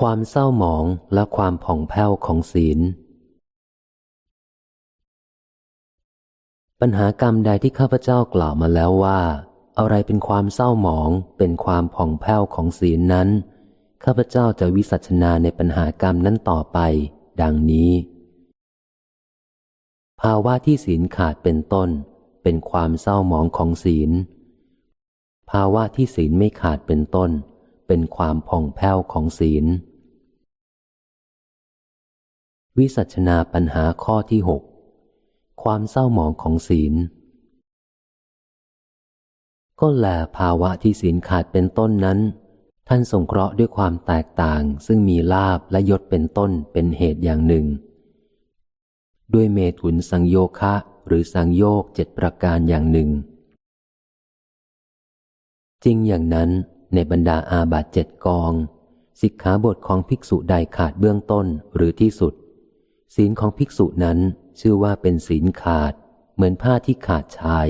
ความเศร้าหมองและความผ่องแผ้วของศีล ปัญหากรรมใดที่ข้าพเจ้ากล่าวมาแล้วว่า อะไรเป็นความเศร้าหมองเป็นความผ่องแผ้วของศีลนั้น ข้าพเจ้าจะวิสัชนาในปัญหากรรมนั้นต่อไป ดังนี้ ภาวะที่ศีลขาดเป็นต้น เป็นความเศร้าหมองของศีล ภาวะที่ศีลไม่ขาดเป็นต้นเป็นความผ่องแผ้วของศีล วิสัชนาปัญหาข้อที่หกความเศร้าหมองของศีล ก็แลภาวะที่ศีลขาดเป็นต้นนั้น ท่านสงเคราะห์ด้วยความแตกต่าง ซึ่งมีลาบและยศเป็นต้นเป็นเหตุอย่างหนึ่ง ด้วยเมถุนสังโยคะหรือสังโยกเจ็ดประการอย่างหนึ่ง จริงอย่างนั้นในบรรดาอาบัตเจ็ดกองสิกขาบทของภิกษุใดขาดเบื้องต้นหรือที่สุด ศีลของภิกษุนั้นชื่อว่าเป็นศีลขาด เหมือนผ้าที่ขาดชาย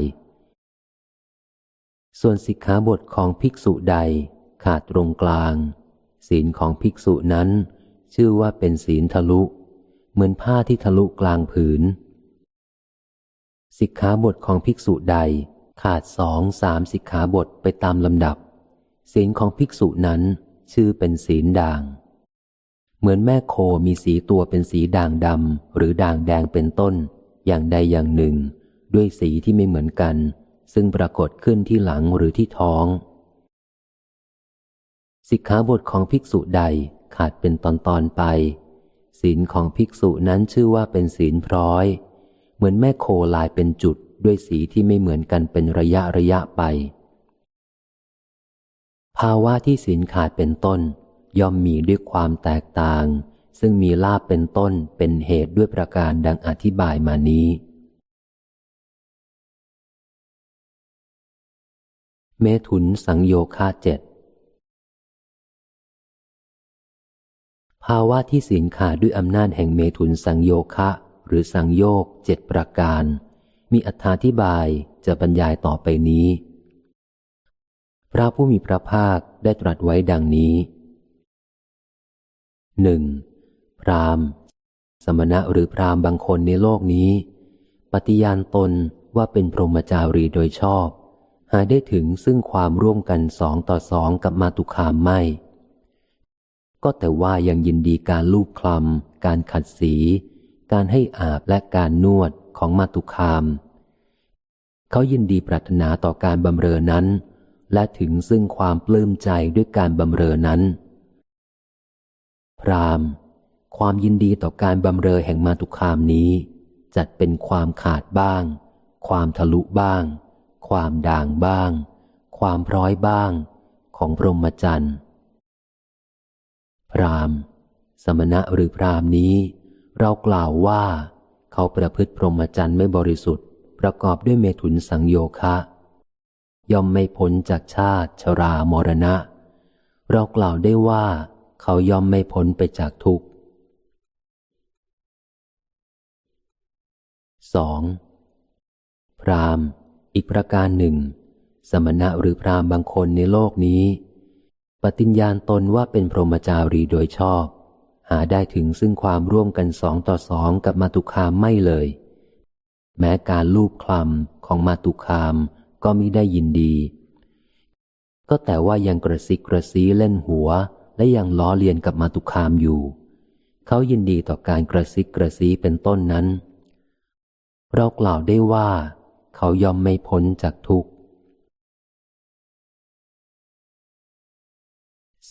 ส่วนสิกขาบทของภิกษุใดขาดตรงกลาง ศีลของภิกษุนั้น ชื่อว่าเป็นศีลทะลุ เหมือนผ้าที่ทะลุกลางผืน สิกขาบทของภิกษุใดขาดสองสามสิกขาบทไปตามลำดับ ศีลของภิกษุนั้นชื่อเป็นศีลด่าง เหมือนแม่โคมีสีตัวเป็นสีด่างดำหรือด่างแดงเป็นต้น อย่างใดอย่างหนึ่ง ด้วยสีที่ไม่เหมือนกัน ซึ่งปรากฏขึ้นที่หลังหรือที่ท้อง สิกขาบทของภิกษุใดขาดเป็นตอนตอนไป ศีลของภิกษุนั้นชื่อว่าเป็นศีลพร้อย เหมือนแม่โคลายเป็นจุดด้วยสีที่ไม่เหมือนกันเป็นระยะระยะไป ภาวะที่ศีลขาดเป็นต้น ย่อมมีด้วยความแตกต่าง ซึ่งมีลาบเป็นต้นเป็นเหตุด้วยประการดังอธิบายมานี้ เมถุนสังโยคาเจ็ดภาวะที่ศีลขาดด้วยอำนาจแห่งเมถุนสังโยคะ หรือสังโยกเจ็ดประการ มีอธิบายจะบรรยายต่อไปนี้ พระผู้มีพระภาคได้ตรัสไว้ดังนี้ หนึ่งพรามสมณะหรือพรามบางคนในโลกนี้ ปฏิญาณตนว่าเป็นพรหมจารีโดยชอบ หาได้ถึงซึ่งความร่วมกันสองต่อสองกับมาตุคามไม่ ก็แต่ว่ายังยินดีการลูบคลำการขัดสี การให้อาบและการนวดของมาตุคาม เขายินดีปรารถนาต่อการบำเรอนั้น และถึงซึ่งความปลื้มใจด้วยการบำเรอนั้น พรามความยินดีต่อการบำเรอแห่งมาตุคามนี้ จัดเป็นความขาดบ้าง ความทะลุบ้าง ความด่างบ้าง ความพร้อยบ้าง ของพรหมจรรย์พรามสมณะหรือพรามนี้ เรากล่าวว่า เขาประพฤติพรหมจรรย์ไม่บริสุทธิ์ ประกอบด้วยเมถุนสังโยคะ ย่อมไม่พ้นจากชาติชรามรณะ เรากล่าวได้ว่า เขาย่อมไม่พ้นไปจากทุกข์สองพรามอีกประการหนึ่ง สมณะหรือพรามบางคนในโลกนี้ ปฏิญญาณตนว่าเป็นพรหมจารีโดยชอบ หาได้ถึงซึ่งความร่วมกันสองต่อสองกับมาตุคามไม่เลย แม้การลูบคลำของมาตุคามก็มิได้ยินดี ก็แต่ว่ายังกระซิกกระซีเล่นหัว และยังล้อเลียนกับมาตุคามอยู่ เขายินดีต่อการกระซิกกระซีเป็นต้นนั้น เรากล่าวได้ว่า เขายอมไม่พ้นจากทุกข์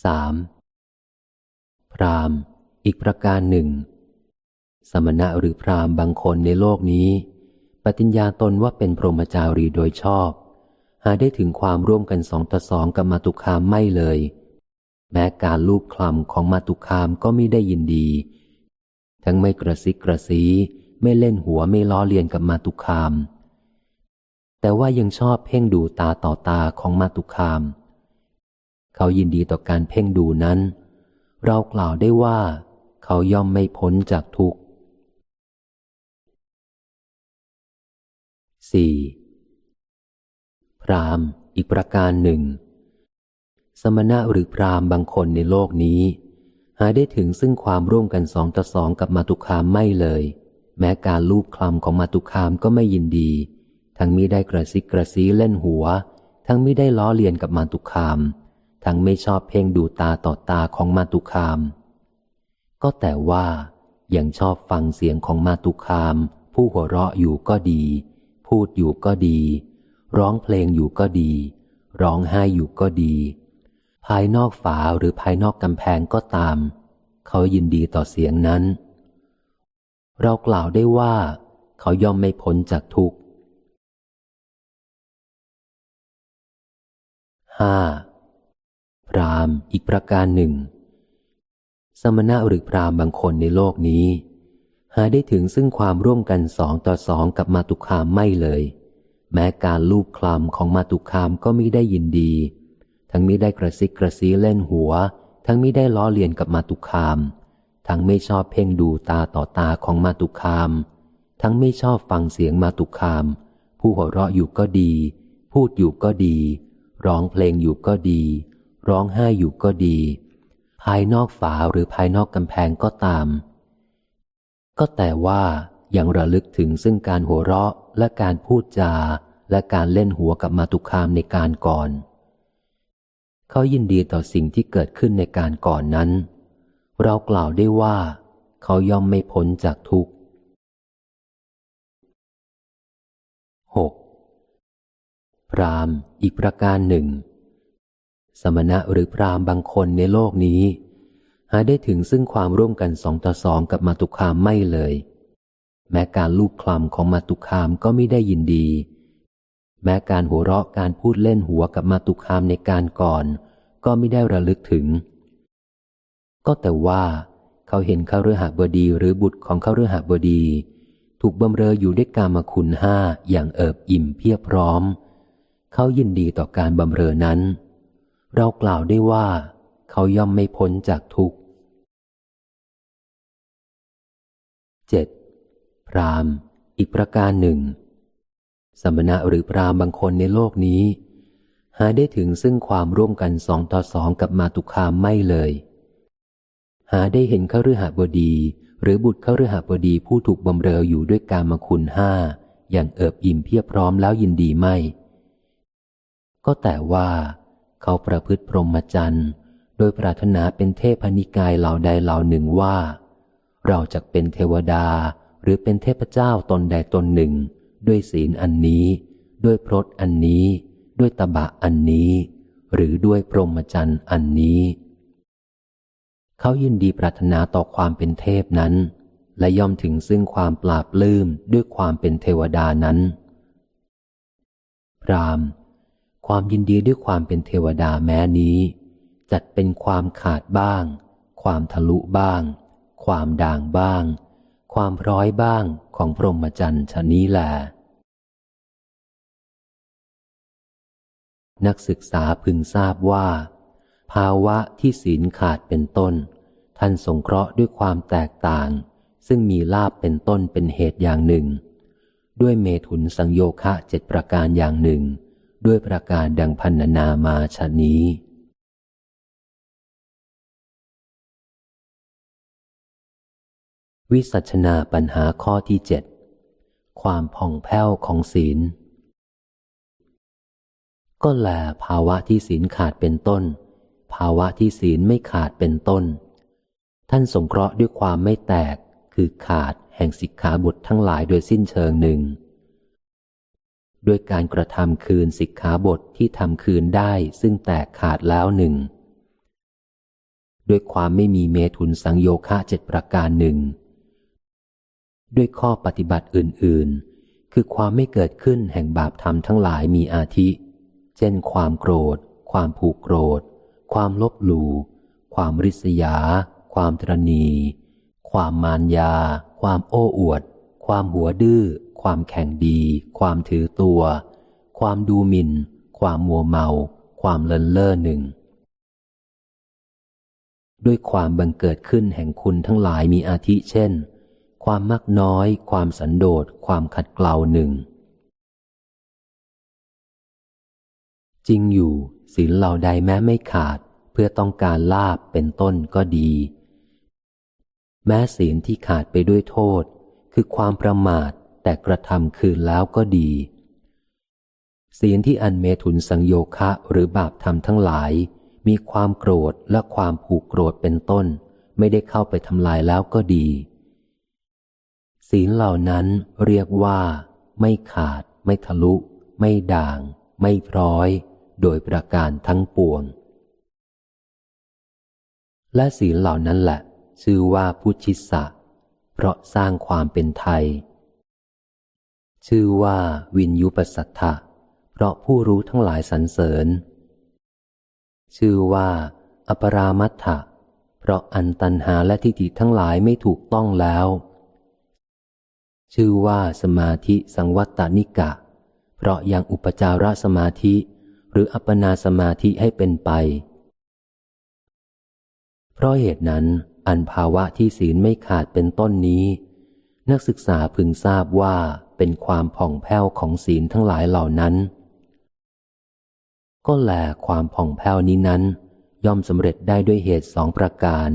สามพรามอีกประการหนึ่ง สมณะหรือพรามบางคนในโลกนี้ ปฏิญญาตนว่าเป็นพรหมจารีโดยชอบ หาได้ถึงความร่วมกันสองต่อสองกับมาตุคามไม่เลย แม้การลูบคลำของมาตุคามก็ไม่ได้ยินดี ทั้งไม่กระซิกกระซีไม่เล่นหัวไม่ล้อเลียนกับมาตุคาม แต่ว่ายังชอบเพ่งดูตาต่อตาของมาตุคาม เขายินดีต่อการเพ่งดูนั้น เรากล่าวได้ว่า เขาย่อมไม่พ้นจากทุกข์สี่พรามอีกประการหนึ่ง สมณะหรือพรามบางคนในโลกนี้ หาได้ถึงซึ่งความร่วมกันสองต่อสองกับมาตุคามไม่เลย แม้การลูบคลำของมาตุคามก็ไม่ยินดี ทั้งมิได้กระซิกกระซีเล่นหัว ทั้งมิได้ล้อเลียนกับมาตุคาม ทั้งไม่ชอบเพ่งดูตาต่อตาของมาตุคาม ก็แต่ว่ายังชอบฟังเสียงของมาตุคาม ผู้หัวเราะอยู่ก็ดี พูดอยู่ก็ดี ร้องเพลงอยู่ก็ดี ร้องไห้อยู่ก็ดี ภายนอกฝาหรือภายนอกกำแพงก็ตาม เขายินดีต่อเสียงนั้น เรากล่าวได้ว่า เขาย่อมไม่พ้นจากทุกข์ห้าพรามอีกประการหนึ่ง สมณะหรือพรามบางคนในโลกนี้ หาได้ถึงซึ่งความร่วมกันสองต่อสองกับมาตุคามไม่เลย แม้การลูบคลำของมาตุคามก็ไมิได้ยินดี ทั้งมิได้กระซิกกระซีเล่นหัว ทั้งมิได้ล้อเลียนกับมาตุคาม ทั้งไม่ชอบเพ่งดูตาต่อตาของมาตุคาม ทั้งไม่ชอบฟังเสียงมาตุคาม ผู้หัวเราะอยู่ก็ดี พูดอยู่ก็ดี ร้องเพลงอยู่ก็ดี ร้องไห้อยู่ก็ดี ภายนอกฝาหรือภายนอกกำแพงก็ตาม ก็แต่ว่ายังระลึกถึงซึ่งการหัวเราะและการพูดจาและการเล่นหัวกับมาตุคามในการก่อน เขายินดีต่อสิ่งที่เกิดขึ้นในการก่อนนั้น เรากล่าวได้ว่า เขาย่อมไม่พ้นจากทุกข์ 6. พรามอีกประการหนึ่ง สมณะหรือพรามบางคนในโลกนี้ หาได้ถึงซึ่งความร่วมกันสองต่อสองกับมาตุคามไม่เลย แม้การลูบคลำของมาตุคามก็ไม่ได้ยินดี แม้การหัวเราะการพูดเล่นหัวกับมาตุคามในการก่อน ก็ไม่ได้ระลึกถึง ก็แต่ว่า เขาเห็นข้าฤหาบดีหรือบุตรของข้าฤหาบดี ถูกบำเรออยู่ด้วยกามคุณห้าอย่างเอิบอิ่มเพียบพร้อม เขายินดีต่อการบำเรอนั้น เรากล่าวได้ว่า เขาย่อมไม่พ้นจากทุกข์เจ็ดพรามอีกประการหนึ่ง สมณะหรือพรามบางคนในโลกนี้ หาได้ถึงซึ่งความร่วมกันสองต่อสองกับมาตุคามไม่เลย หาได้เห็นข้าฤหบดี หรือบุตรข้าฤหบดีผู้ถูกบำเรออยู่ด้วยกามคุณห้าอย่างเอิบอิ่มเพียบพร้อมแล้วยินดีไม่ ก็แต่ว่าเขาประพฤติพรหมจรรย์โดยปรารถนาเป็นเทพนิกายเหล่าใดเหล่าหนึ่งว่า เราจะเป็นเทวดาหรือเป็นเทพเจ้าตนใดตนหนึ่ง ด้วยศีลอันนี้ ด้วยพรตอันนี้ ด้วยตบะอันนี้ หรือด้วยพรหมจรรย์อันนี้ เขายินดีปรารถนาต่อความเป็นเทพนั้น และย่อมถึงซึ่งความปราบปลื้มด้วยความเป็นเทวดานั้นพรามความยินดีด้วยความเป็นเทวดาแม้นี้ จัดเป็นความขาดบ้าง ความทะลุบ้าง ความด่างบ้าง ความร้อยบ้างของพรหมจรรย์ชนี้แหละนักศึกษาพึงทราบว่า ภาวะที่ศีลขาดเป็นต้น ท่านสงเคราะห์ด้วยความแตกต่าง ซึ่งมีลาบเป็นต้นเป็นเหตุอย่างหนึ่ง ด้วยเมถุนสังโยคะเจ็ดประการอย่างหนึ่ง ด้วยประการดังพันนามาชนี้ วิสัชนาปัญหาข้อที่เจ็ดความผ่องแผ้วของศีล ก็แลภาวะที่ศีลขาดเป็นต้น ภาวะที่ศีลไม่ขาดเป็นต้น ท่านสงเคราะห์ด้วยความไม่แตกคือขาดแห่งสิกขาบททั้งหลายโดยสิ้นเชิงหนึ่ง ด้วยการกระทำคืนสิกขาบทที่ทำคืนได้ซึ่งแตกขาดแล้วหนึ่งด้วยความไม่มีเมถุนสังโยคะเจ็ดประการหนึ่ง ด้วยข้อปฏิบัติอื่น ๆ คือความไม่เกิดขึ้นแห่งบาปธรรมทั้งหลายมีอาทิ เช่น ความโกรธ ความผูกโกรธ ความลบหลู่ ความริษยา ความตรณี ความมารยา ความโอ้อวด ความหัวดื้อ ความแข่งดี ความถือตัว ความดูหมิน่น ความมัวเมา ความเลินเล่อหนึ่ง ด้วยความบังเกิดขึ้นแห่งคุณทั้งหลายมีอาทิเช่น ความมักน้อย ความสันโดษ ความขัดเกลาหนึ่ง จริงอยู่ศีลเหล่าใดแม้ไม่ขาด เพื่อต้องการลาบเป็นต้นก็ดี แม้ศีลที่ขาดไปด้วยโทษ คือความประมาทแต่กระทำคืนแล้วก็ดี ศีลที่อันเมถุนสังโยคะหรือบาปธรรมทั้งหลาย มีความโกรธและความผูกโกรธเป็นต้น ไม่ได้เข้าไปทำลายแล้วก็ดี ศีลเหล่านั้นเรียกว่า ไม่ขาด ไม่ทะลุ ไม่ด่าง ไม่พร้อย โดยประการทั้งปวง และศีลเหล่านั้นแหละ ชื่อว่าพุชิสะ เพราะสร้างความเป็นไทย ชื่อว่าวินยุปสัทธะเพราะผู้รู้ทั้งหลายสรรเสริญ ชื่อว่า อปรามัตถะเพราะอันตันหาและทิฏฐิทั้งหลายไม่ถูกต้องแล้ว ชื่อว่าสมาธิสังวัตตานิกะ เพราะยังอุปจารสมาธิ หรืออัปปนาสมาธิให้เป็นไป เพราะเหตุนั้น อันภาวะที่ศีลไม่ขาดเป็นต้นนี้ นักศึกษาพึงทราบว่าเป็นความผ่องแผ้วของศีลทั้งหลายเหล่านั้น ก็แลความผ่องแผ้วนี้นั้น ย่อมสำเร็จได้ด้วยเหตุสองประการ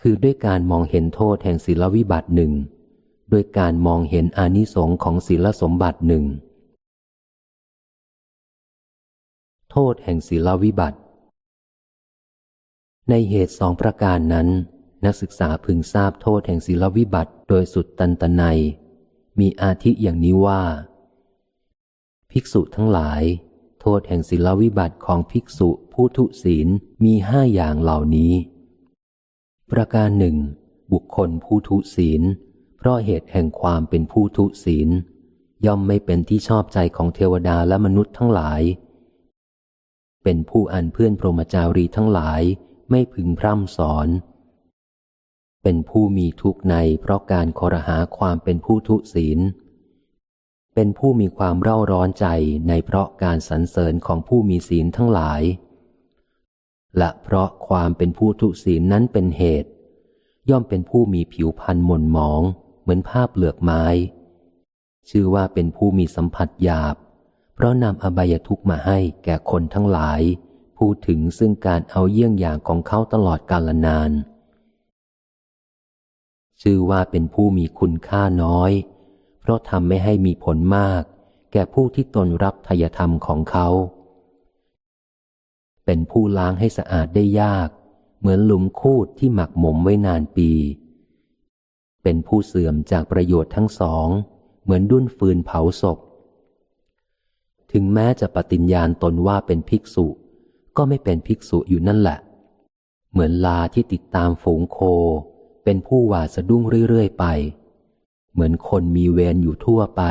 คือด้วยการมองเห็นโทษแห่งศีลวิบัติหนึ่ง ด้วยการมองเห็นอานิสงค์ของศีลสมบัติหนึ่ง โทษแห่งศีลวิบัติ ในเหตุสองประการนั้น นักศึกษาพึงทราบโทษแห่งศีลวิบัติโดยสุดตันตนัย มีอาทิอย่างนี้ว่า ภิกษุทั้งหลาย โทษแห่งศีลวิบัติของภิกษุผู้ทุศีลมีห้าอย่างเหล่านี้ ประการหนึ่งบุคคลผู้ทุศีล เพราะเหตุแห่งความเป็นผู้ทุศีล ย่อมไม่เป็นที่ชอบใจของเทวดาและมนุษย์ทั้งหลาย เป็นผู้อันเพื่อนพรหมจารีทั้งหลายไม่พึงพร่ำสอน เป็นผู้มีทุกข์ในเพราะการคอรหาความเป็นผู้ทุศีล เป็นผู้มีความเร่าร้อนใจในเพราะการสรรเสริญของผู้มีศีลทั้งหลาย และเพราะความเป็นผู้ทุศีลนั้นเป็นเหตุย่อมเป็นผู้มีผิวพรรณหม่นหมอง เหมือนผ้าเปลือกไม้ ชื่อว่าเป็นผู้มีสัมผัสหยาบ เพราะนำอบายทุกข์มาให้แก่คนทั้งหลาย พูดถึงซึ่งการเอาเยี่ยงอย่างของเขาตลอดกาลนาน ชื่อว่าเป็นผู้มีคุณค่าน้อย เพราะทำไม่ให้มีผลมาก แก่ผู้ที่ตนรับทายธรรมของเขา เป็นผู้ล้างให้สะอาดได้ยาก เหมือนหลุมคูดที่หมักหมมไว้นานปี เป็นผู้เสื่อมจากประโยชน์ทั้งสอง เหมือนดุ้นฟืนเผาศพ ถึงแม้จะปฏิญญาณตนว่าเป็นภิกษุ ก็ไม่เป็นภิกษุอยู่นั่นแหละ เหมือนลาที่ติดตามฝูงโค เป็นผู้หวาดสะดุ้งเรื่อยๆไป เหมือนคนมีเวรอยู่ทั่วไป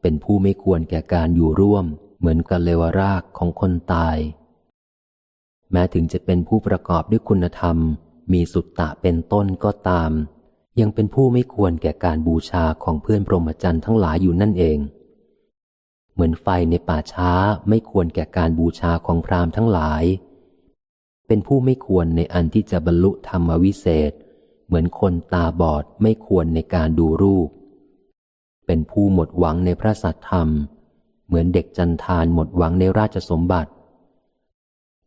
เป็นผู้ไม่ควรแก่การอยู่ร่วม เหมือนกับเลวรากของคนตาย แม้ถึงจะเป็นผู้ประกอบด้วยคุณธรรม มีสุตตะเป็นต้นก็ตาม ยังเป็นผู้ไม่ควรแก่การบูชาของเพื่อนพรหมจรรย์ทั้งหลายอยู่นั่นเอง เหมือนไฟในป่าช้าไม่ควรแก่การบูชาของพราหมณ์ทั้งหลาย เป็นผู้ไม่ควรในอันที่จะบรรลุธรรมวิเศษ เหมือนคนตาบอดไม่ควรในการดูรูป เป็นผู้หมดหวังในพระสัตธรรม เหมือนเด็กจันทานหมดหวังในราชสมบัติ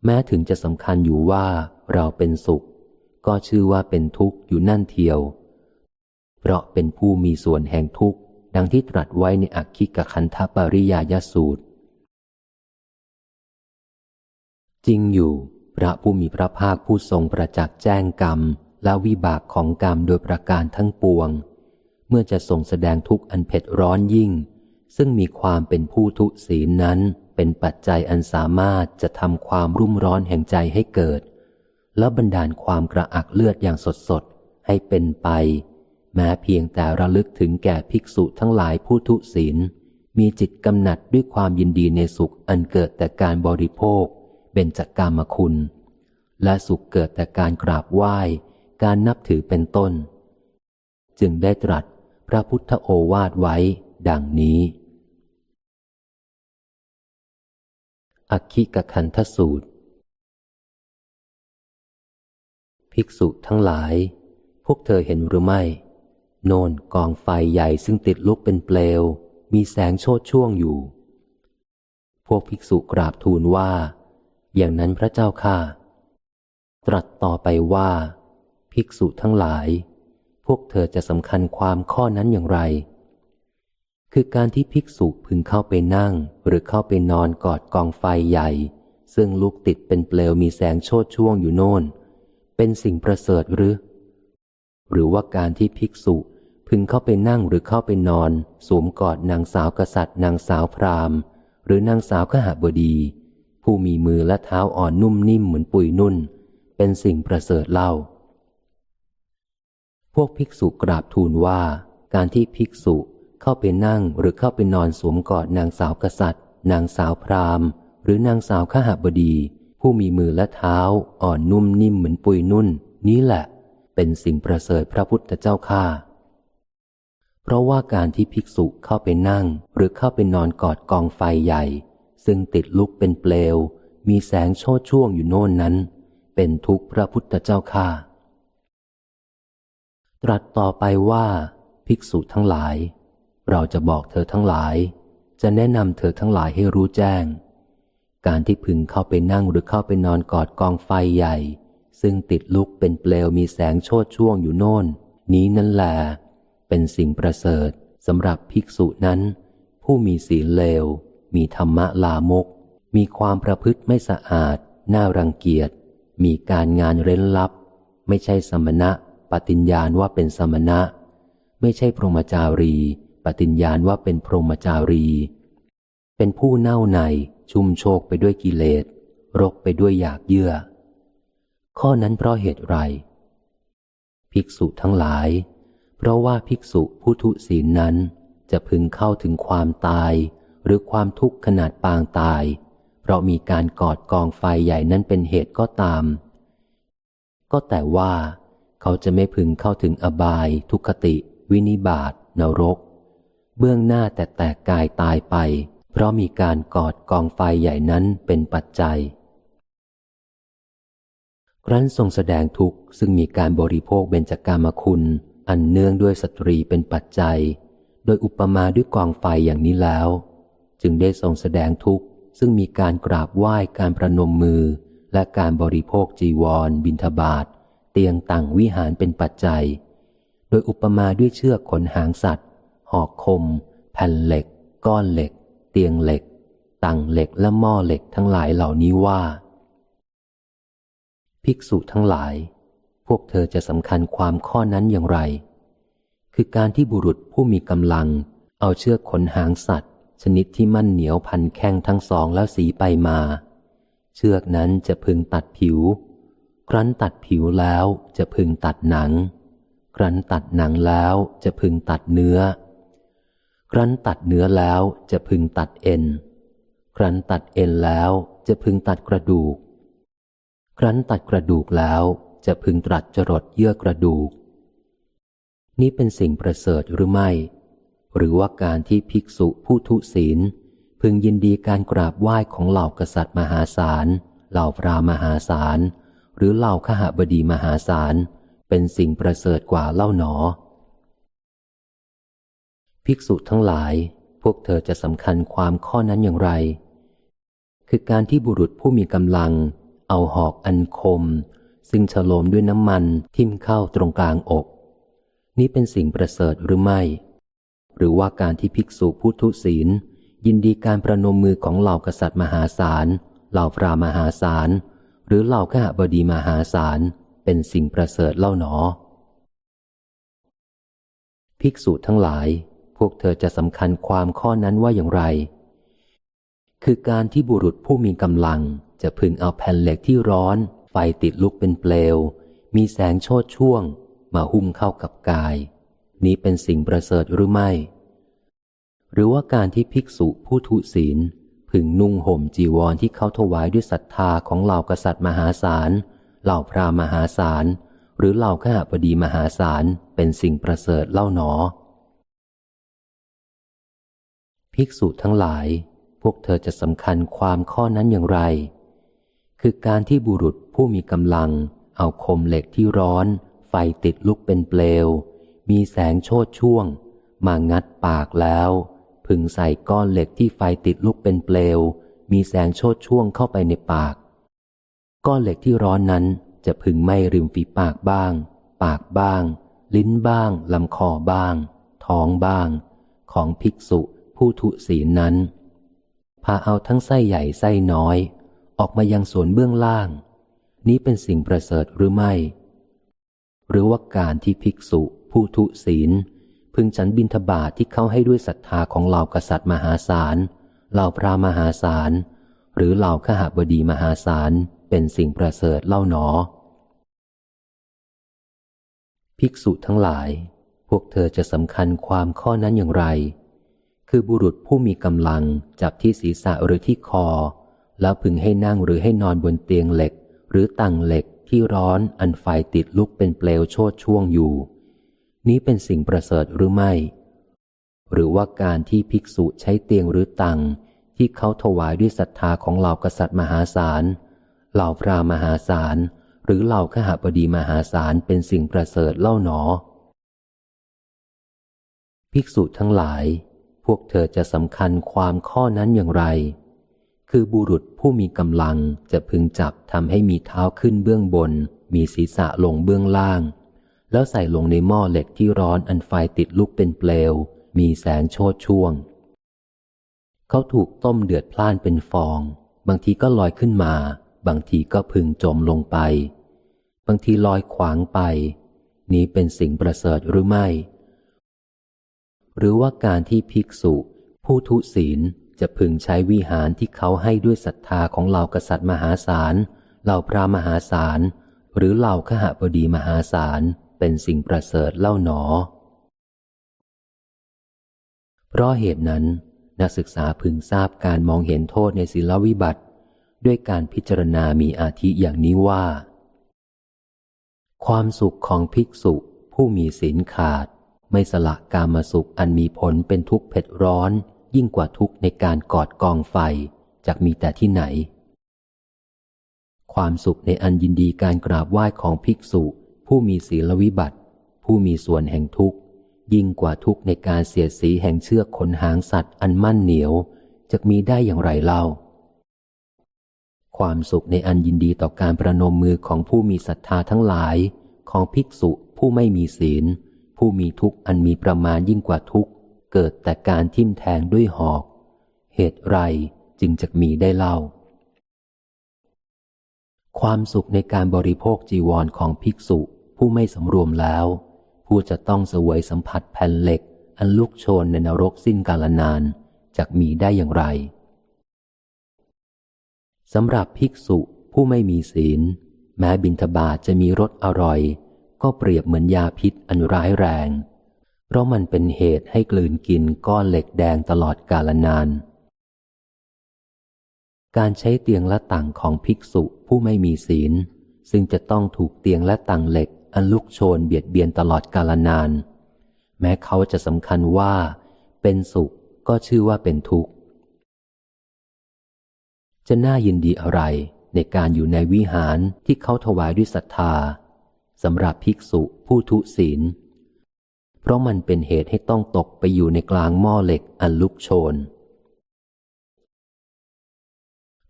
แม้ถึงจะสำคัญอยู่ว่าเราเป็นสุข ก็ชื่อว่าเป็นทุกข์อยู่นั่นเทียว เพราะเป็นผู้มีส่วนแห่งทุกข์ ดังที่ตรัสไว้ในอักขิกคันธปริยายสูตร จริงอยู่ พระผู้มีพระภาคผู้ทรงประจักษ์แจ้งกรรม และวิบากของกรรมโดยประการทั้งปวง เมื่อจะทรงแสดงทุกข์อันเผ็ดร้อนยิ่ง ซึ่งมีความเป็นผู้ทุศีลนั้น เป็นปัจจัยอันสามารถจะทำความรุ่มร้อนแห่งใจให้เกิด และบันดาลความกระอักเลือดอย่างสดๆให้เป็นไป แม้เพียงแต่ระลึกถึงแก่ภิกษุทั้งหลายผู้ทุศีล มีจิตกำหนัดด้วยความยินดีในสุขอันเกิดแต่การบริโภคเป็นจักกามคุณ และสุขเกิดแต่การกราบไหว้ การนับถือเป็นต้น จึงได้ตรัสพระพุทธโอวาทไว้ ดังนี้อักขิกคันทสูตร ภิกษุทั้งหลาย พวกเธอเห็นหรือไม่ โน่นกองไฟใหญ่ซึ่งติดลุกเป็นเปลว มีแสงโชดช่วงอยู่ พวกภิกษุกราบทูลว่า อย่างนั้นพระเจ้าข้าตรัสต่อไปว่าภภิกษุทั้งหลาย พวกเธอจะสำคัญความข้อนั้นอย่างไร คือการที่ภิกษุพึงเข้าไปนั่ง หรือเข้าไปนอนกอดกองไฟใหญ่ ซึ่งลุกติดเป็นเปลวมีแสงโชดช่วงอยู่โน่น เป็นสิ่งประเสริฐหรือ หรือว่าการที่ภิกษุ พึงเข้าไปนั่งหรือเข้าไปนอน สวมกอดนางสาวกษัตริย์นางสาวพราหมณ์ หรือนางสาวขหบดี ผู้มีมือและเท้าอ่อนนุ่มนิ่มเหมือนปุยนุ่น เป็นสิ่งประเสริฐเล่า พวกภิกษุกราบทูลว่า การที่ภิกษุเข้าไปนั่งหรือเข้าไปนอนสวมกอดนางสาวกษัตริย์ นางสาวพราหมณ์ หรือนางสาวขหบดี ผู้มีมือและเท้า อ่อนนุ่มนิ่มเหมือนปุยนุ่น นี้แหละ เป็นสิ่งประเสริฐพระพุทธเจ้าข้า เพราะว่าการที่ภิกษุเข้าไปนั่ง หรือเข้าไปนอนกอดกองไฟใหญ่ ซึ่งติดลุกเป็นเปลว มีแสงโชดช่วงอยู่โน่นนั้น เป็นทุกข์พระพุทธเจ้าข้าตรัสต่อไปว่า ภิกษุทั้งหลาย เราจะบอกเธอทั้งหลาย จะแนะนำเธอทั้งหลายให้รู้แจ้ง การที่พึงเข้าไปนั่งหรือเข้าไปนอนกอดกองไฟใหญ่ ซึ่งติดลุกเป็นเปลวมีแสงโชดช่วงอยู่โน่น นี้นั่นแหละ เป็นสิ่งประเสริฐสำหรับภิกษุนั้น ผู้มีศีลเลว มีธรรมะลามก มีความประพฤติไม่สะอาด น่ารังเกียจ มีการงานเร้นลับ ไม่ใช่สมณะ ปฏิญญาณว่าเป็นสมณะ ไม่ใช่พรหมจารี ปฏิญญาณว่าเป็นพรหมจารี เป็นผู้เน่าในชุ่มโชกไปด้วยกิเลสรกไปด้วยอยากเยื่อ ข้อนั้นเพราะเหตุไร ภิกษุทั้งหลาย ราะว่าภิกษุผู้ทุศีลนั้น จะพึงเข้าถึงความตาย หรือความทุกข์ขนาดปางตาย เพราะมีการกอดกองไฟใหญ่นั้นเป็นเหตุก็ตาม ก็แต่ว่า เขาจะไม่พึงเข้าถึงอบาย ทุคติ วินิบาตนรก เบื้องหน้าแต่แตกกายตายไป เพราะมีการกอดกองไฟใหญ่นั้นเป็นปัจจัยครั้นทรงแสดงทุกข์ซึ่งมีการบริโภคเบญจกามคุณ อันเนื่องด้วยสตรีเป็นปัจจัย โดยอุปมาด้วยกองไฟอย่างนี้แล้ว จึงได้ทรงแสดงทุกข์ซึ่งมีการกราบไหว้การประนมมือ และการบริโภคจีวร บินทบาทเตียงต่างวิหารเป็นปัจจัย โดยอุปมาด้วยเชือกขนหางสัตว์ หอกคม แผ่นเหล็ก ก้อนเหล็ก เตียงเหล็ก ต่างเหล็กและหม้อเหล็กทั้งหลายเหล่านี้ว่า ภิกษุทั้งหลาย พวกเธอจะสำคัญความข้อนั้นอย่างไร คือการที่บุรุษผู้มีกำลัง เอาเชือกขนหางสัตว์ ชนิดที่มั่นเหนียวพันแข้งทั้งสองแล้วสีไปมา เชือกนั้นจะพึงตัดผิว ครั้นตัดผิวแล้วจะพึงตัดหนัง ครั้นตัดหนังแล้วจะพึงตัดเนื้อ ครั้นตัดเนื้อแล้วจะพึงตัดเอ็น ครั้นตัดเอ็นแล้วจะพึงตัดกระดูก ครั้นตัดกระดูกแล้ว จะพึงตรัสจรดเยื่อกระดูก นี้เป็นสิ่งประเสริฐหรือไม่ หรือว่าการที่ภิกษุผู้ทุศีล พึงยินดีการกราบไหว้ของเหล่ากษัตริย์มหาศาล เหล่าพรามหาศาล หรือเหล่าขหบดีมหาศาล เป็นสิ่งประเสริฐกว่าเล่าหนอ ภิกษุทั้งหลาย พวกเธอจะสำคัญความข้อนั้นอย่างไร คือการที่บุรุษผู้มีกำลังเอาหอกอันคม ซึ่งฉโลมด้วยน้ำมันทิ่มเข้าตรงกลางอก นี้เป็นสิ่งประเสริฐหรือไม่ หรือว่าการที่ภิกษุผู้ทุศีล ยินดีการประนมมือของเหล่ากษัตริย์มหาศาล เหล่าพรามหาศาล หรือเหล่าข้าบดีมหาศาล เป็นสิ่งประเสริฐเล่าหนอ ภิกษุทั้งหลาย พวกเธอจะสำคัญความข้อนั้นว่าอย่างไร คือการที่บุรุษผู้มีกำลังจะพึงเอาแผ่นเหล็กที่ร้อน ฟติดลุกเป็นเปลว มีแสงโชดช่วง มาหุ้มเข้ากับกาย นี้เป็นสิ่งประเสริฐหรือไม่ หรือว่าการที่ภิกษุผู้ทุศีลพึงนุ่งห่มจีวรที่เขาถวายด้วยศรัทธาของเหล่ากษัตริย์มหาศาล เหล่าพระมหาศาล หรือเหล่าข้าพดีมหาศาล เป็นสิ่งประเสริฐเล่าหนอ ภิกษุทั้งหลาย พวกเธอจะสำคัญความข้อนั้นอย่างไร คือการที่บุรุษ ผู้มีกำลัง เอาคมเหล็กที่ร้อน ไฟติดลุกเป็นเปลว มีแสงโชดช่วง มางัดปากแล้ว พึงใส่ก้อนเหล็กที่ไฟติดลุกเป็นเปลว มีแสงโชดช่วงเข้าไปในปาก ก้อนเหล็กที่ร้อนนั้นจะพึงไม่ริมฝีปากบ้าง ปากบ้าง ลิ้นบ้างลำคอบ้าง ท้องบ้าง ของภิกษุผู้ทุศีนั้นพาเอาทั้งไส้ใหญ่ไส้น้อย ออกมายังส่วนเบื้องล่าง นี้เป็นสิ่งประเสริฐหรือไม่ หรือว่าการที่ภิกษุผู้ทุศีล พึงฉันบินทบาทที่เขาให้ด้วยศรัทธาของเหล่ากษัตริย์มหาศาลเหล่าพระมหาศาลหรือเหล่าขหบดีมหาศาลเป็นสิ่งประเสริฐเล่าหนอ ภิกษุทั้งหลาย พวกเธอจะสำคัญความข้อนั้นอย่างไร คือบุรุษผู้มีกำลังจับที่ศีรษะหรือที่คอ แล้วพึงให้นั่งหรือให้นอนบนเตียงเหล็ก หรือตังเหล็กที่ร้อนอันไฟติดลุกเป็นเปลวโชดช่วงอยู่ นี้เป็นสิ่งประเสริฐหรือไม่ หรือว่าการที่ภิกษุใช้เตียงหรือตังที่เขาถวายด้วยศรัทธาของเหล่ากษัตริย์มหาศาล เหล่าพระมหาศาล หรือเหล่าขหบดีมหาศาลเป็นสิ่งประเสริฐเล่าหนอ ภิกษุทั้งหลาย พวกเธอจะสำคัญความข้อนั้นอย่างไร คือบุรุษผู้มีกำลังจะพึงจับทำให้มีเท้าขึ้นเบื้องบน มีศีรษะลงเบื้องล่าง แล้วใส่ลงในหม้อเหล็กที่ร้อนอันไฟติดลุกเป็นเปลว มีแสงโชดช่วง เขาถูกต้มเดือดพล่านเป็นฟอง บางทีก็ลอยขึ้นมา บางทีก็พึงจมลงไป บางทีลอยขวางไป นี้เป็นสิ่งประเสริฐหรือไม่ หรือว่าการที่ภิกษุ ผู้ทุศีล จะพึงใช้วิหารที่เขาให้ด้วยศรัทธาของเหล่ากษัตริย์มหาศาล เหล่าพระมหาศาล หรือเหล่าขหบดีมหาศาล เป็นสิ่งประเสริฐเล่าหนอ เพราะเหตุนั้น นักศึกษาพึงทราบการมองเห็นโทษในศีลวิบัติ ด้วยการพิจารณามีอาทิอย่างนี้ว่า ความสุขของภิกษุผู้มีศีลขาด ไม่สละกามสุขอันมีผลเป็นทุกข์เผ็ดร้อน ยิ่งกว่าทุกข์ในการกอดกองไฟจากมีแต่ที่ไหน ความสุขในอันยินดีการกราบไหว้ของภิกษุ ผู้มีศีลวิบัติ ผู้มีส่วนแห่งทุกข์ ยิ่งกว่าทุกข์ในการเสียดสีแห่งเชือกขนหางสัตว์อันมั่นเหนียวจะมีได้อย่างไรเล่า ความสุขในอันยินดีต่อการประนมมือของผู้มีศรัทธาทั้งหลาย ของภิกษุผู้ไม่มีศีล ผู้มีทุกข์อันมีประมาณยิ่งกว่าทุกข์ เกิดแต่การทิ่มแทงด้วยหอก เหตุไรจึงจะมีได้เล่า ความสุขในการบริโภคจีวรของภิกษุผู้ไม่สำรวมแล้ว ผู้จะต้องเสวยสัมผัสแผ่นเหล็ก อันลุกโชนในนรกสิ้นกาลนานจะมีได้อย่างไรสำหรับภิกษุผู้ไม่มีศีล แม้บิณฑบาตจะมีรสอร่อย ก็เปรียบเหมือนยาพิษอันร้ายแรง ราะมันเป็นเหตุให้กลืนกินก้อนเหล็กแดงตลอดกาลนาน การใช้เตียงและตังของภิกษุผู้ไม่มีศีล ซึ่งจะต้องถูกเตียงและตังเหล็กอันลุกโชนเบียดเบียนตลอดกาลนาน แม้เขาจะสำคัญว่า เป็นสุขก็ชื่อว่าเป็นทุกข์ จะน่ายินดีอะไรในการอยู่ในวิหารที่เขาถวายด้วยศรัทธาสำหรับภิกษุผู้ทุศีล เพราะมันเป็นเหตุให้ต้องตกไปอยู่ในกลางหม้อเหล็กอันลุกโชน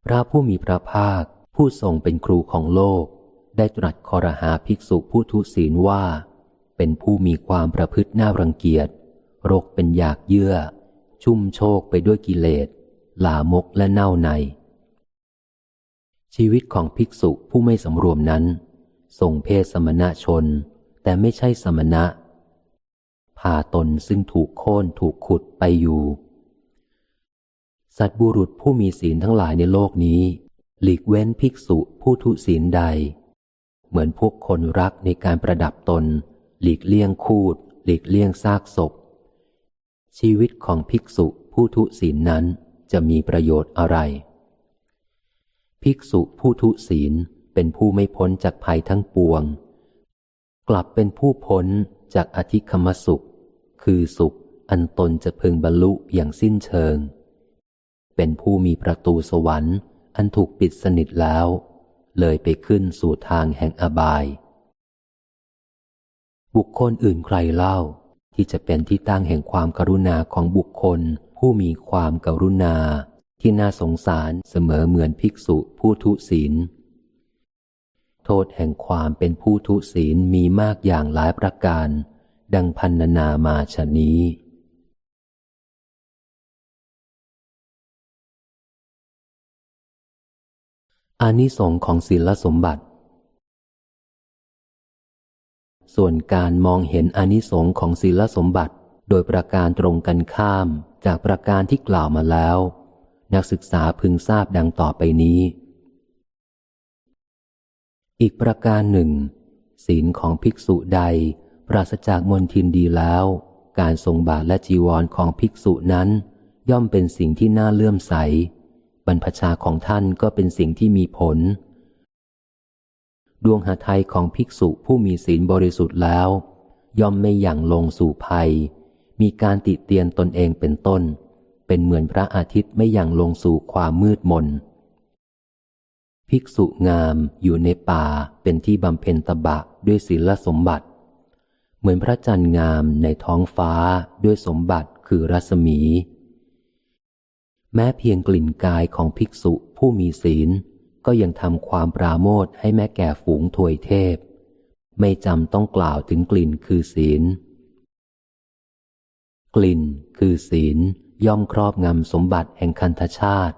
พระผู้มีพระภาคผู้ทรงเป็นครูของโลก ได้ตรัสคอรหาภิกษุผู้ทุศีลว่า เป็นผู้มีความประพฤติน่ารังเกียจ โรคเป็นอยากเยื่อ ชุ่มโชกไปด้วยกิเลสลามกและเน่าใน ชีวิตของภิกษุผู้ไม่สำรวมนั้น ทรงเพศสมณะชน แต่ไม่ใช่สมณะาตนซึ่งถูกโค่นถูกขุดไปอยู่ สัตบุรุษผู้มีศีลทั้งหลายในโลกนี้ หลีกเว้นภิกษุผู้ทุศีลใด เหมือนพวกคนรักในการประดับตน หลีกเลี่ยงคูด หลีกเลี่ยงซากศพ ชีวิตของภิกษุผู้ทุศีลนั้นจะมีประโยชน์อะไร ภิกษุผู้ทุศีลเป็นผู้ไม่พ้นจากภัยทั้งปวง กลับเป็นผู้พ้นจากอธิคมสุข คือสุขอันตนจะพึงบรรลุอย่างสิ้นเชิง เป็นผู้มีประตูสวรรค์ อันถูกปิดสนิทแล้ว เลยไปขึ้นสู่ทางแห่งอบาย บุคคลอื่นใครเล่า ที่จะเป็นที่ตั้งแห่งความกรุณาของบุคคล ผู้มีความกรุณาที่น่าสงสารเสมอเหมือนภิกษุผู้ทุศีล โทษแห่งความเป็นผู้ทุศีลมีมากอย่างหลายประการ ดังพันนามาชนี้อานิสงของศีลสมบัติ ส่วนการมองเห็นอานิสงของศีลสมบัติ โดยประการตรงกันข้ามจากประการที่กล่าวมาแล้ว นักศึกษาพึงทราบดังต่อไปนี้ อีกประการหนึ่ง ศีลของภิกษุใด ปราศจากมนทินดีแล้ว การทรงบาทและจีวรของภิกษุนั้น ย่อมเป็นสิ่งที่น่าเลื่อมใส บรรพชาของท่านก็เป็นสิ่งที่มีผล ดวงหาไทยของภิกษุผู้มีศีลบริสุทธิ์แล้ว ย่อมไม่หยั่งลงสู่ภัย มีการติเตียนตนเองเป็นต้น เป็นเหมือนพระอาทิตย์ไม่หยั่งลงสู่ความมืดมนภิกษุงามอยู่ในป่าเป็นที่บำเพ็ญตบะด้วยศีลสมบัติ เหมือนพระจันทร์งามในท้องฟ้าด้วยสมบัติคือรัศมี แม้เพียงกลิ่นกายของภิกษุผู้มีศีล ก็ยังทำความปราโมทให้แม่แก่ฝูงถวยเทพ ไม่จำต้องกล่าวถึงกลิ่นคือศีล กลิ่นคือศีลย่อมครอบงำสมบัติแห่งคันธชาติ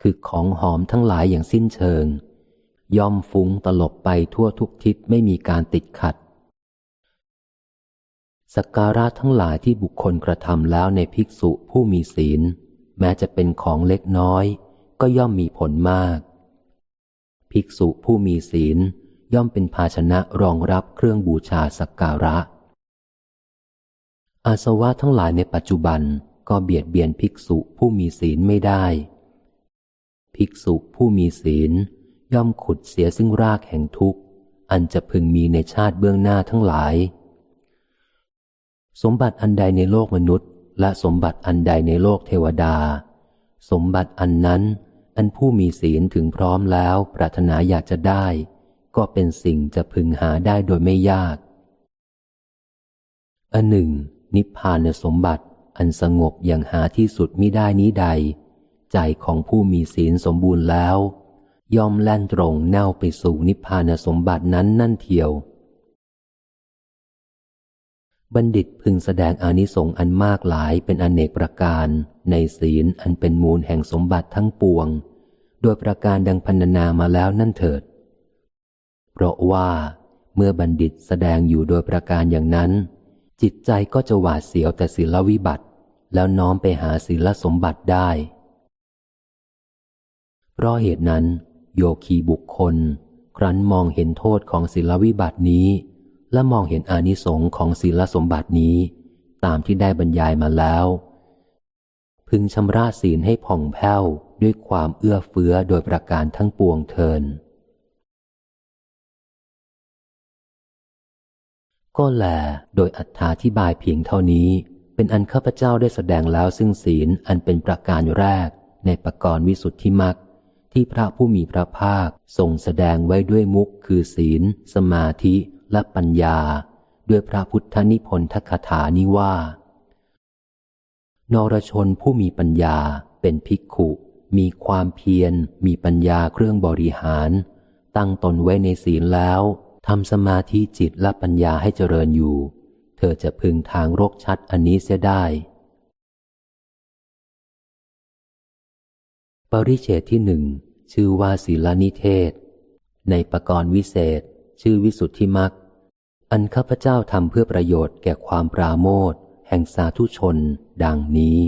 คือของหอมทั้งหลายอย่างสิ้นเชิง ย่อมฟุ้งตลบไปทั่วทุกทิศไม่มีการติดขัด สักการะทั้งหลายที่บุคคลกระทำแล้วในภิกษุผู้มีศีล แม้จะเป็นของเล็กน้อย ก็ย่อมมีผลมาก ภิกษุผู้มีศีลย่อมเป็นภาชนะรองรับเครื่องบูชาสักการะ อาสวะทั้งหลายในปัจจุบันก็เบียดเบียนภิกษุผู้มีศีลไม่ได้ ภิกษุผู้มีศีล ย่อมขุดเสียซึ่งรากแห่งทุกข์ อันจะพึงมีในชาติเบื้องหน้าทั้งหลาย สมบัติอันใดในโลกมนุษย์ และสมบัติอันใดในโลกเทวดา สมบัติอันนั้นอันผู้มีศีลถึงพร้อมแล้วปรารถนาอยากจะได้ ก็เป็นสิ่งจะพึงหาได้โดยไม่ยาก อันหนึ่ง นิพพานสมบัติอันสงบอย่างหาที่สุดมิได้นี้ใด ใจของผู้มีศีลสมบูรณ์แล้ว ย่อมแล่นตรงแนวไปสู่นิพพานสมบัตินั้นนั่นเทียว บัณฑิตพึงแสดงอานิสงส์อันมากหลายเป็นอนเนกประการ ในศีลอันเป็นมูลแห่งสมบัติทั้งปวง โดยประการดังพันนามาแล้วนั่นเถิด เพราะว่าเมื่อบัณฑิตแสดงอยู่โดยประการอย่างนั้น จิตใจก็จะหวาดเสียวแต่ศีลวิบัติ แล้วน้อมไปหาศีลสมบัติได้ เพราะเหตุนั้น โยคีบุคคล ครั้นมองเห็นโทษของศีลวิบัตินี้ และมองเห็นอานิสงส์ของศีลสมบัตินี้ ตามที่ได้บรรยายมาแล้ว พึงชำระศีลให้ผ่องแผ้วด้วยความเอื้อเฟื้อโดยประการทั้งปวงเทิน ก็แลโดยอัธาธิบายเพียงเท่านี้ เป็นอันข้าพเจ้าได้แสดงแล้วซึ่งศีลอันเป็นประการแรกในปกรณ์วิสุทธิมักที่พระผู้มีพระภาคทรงแสดงไว้ด้วยมุกคือศีล สมาธิ และปัญญาด้วยพระพุทธนิพนธคถานี้ว่า นรชนผู้มีปัญญาเป็นภิกขุ มีความเพียร มีปัญญาเครื่องบริหาร ตั้งตนไว้ในศีลแล้วทำสมาธิจิตและปัญญาให้เจริญอยู่ เธอจะพึงทางโรกชัดอันนี้เสียได้ ปริเชตที่หนึ่งชื่อว่าศีลนิเทศ ในปกรณ์วิเศษ ชื่อวิสุทธิมัก อันข้าพเจ้าทำเพื่อประโยชน์แก่ความปราโมทแห่งสาธุชน ดังนี้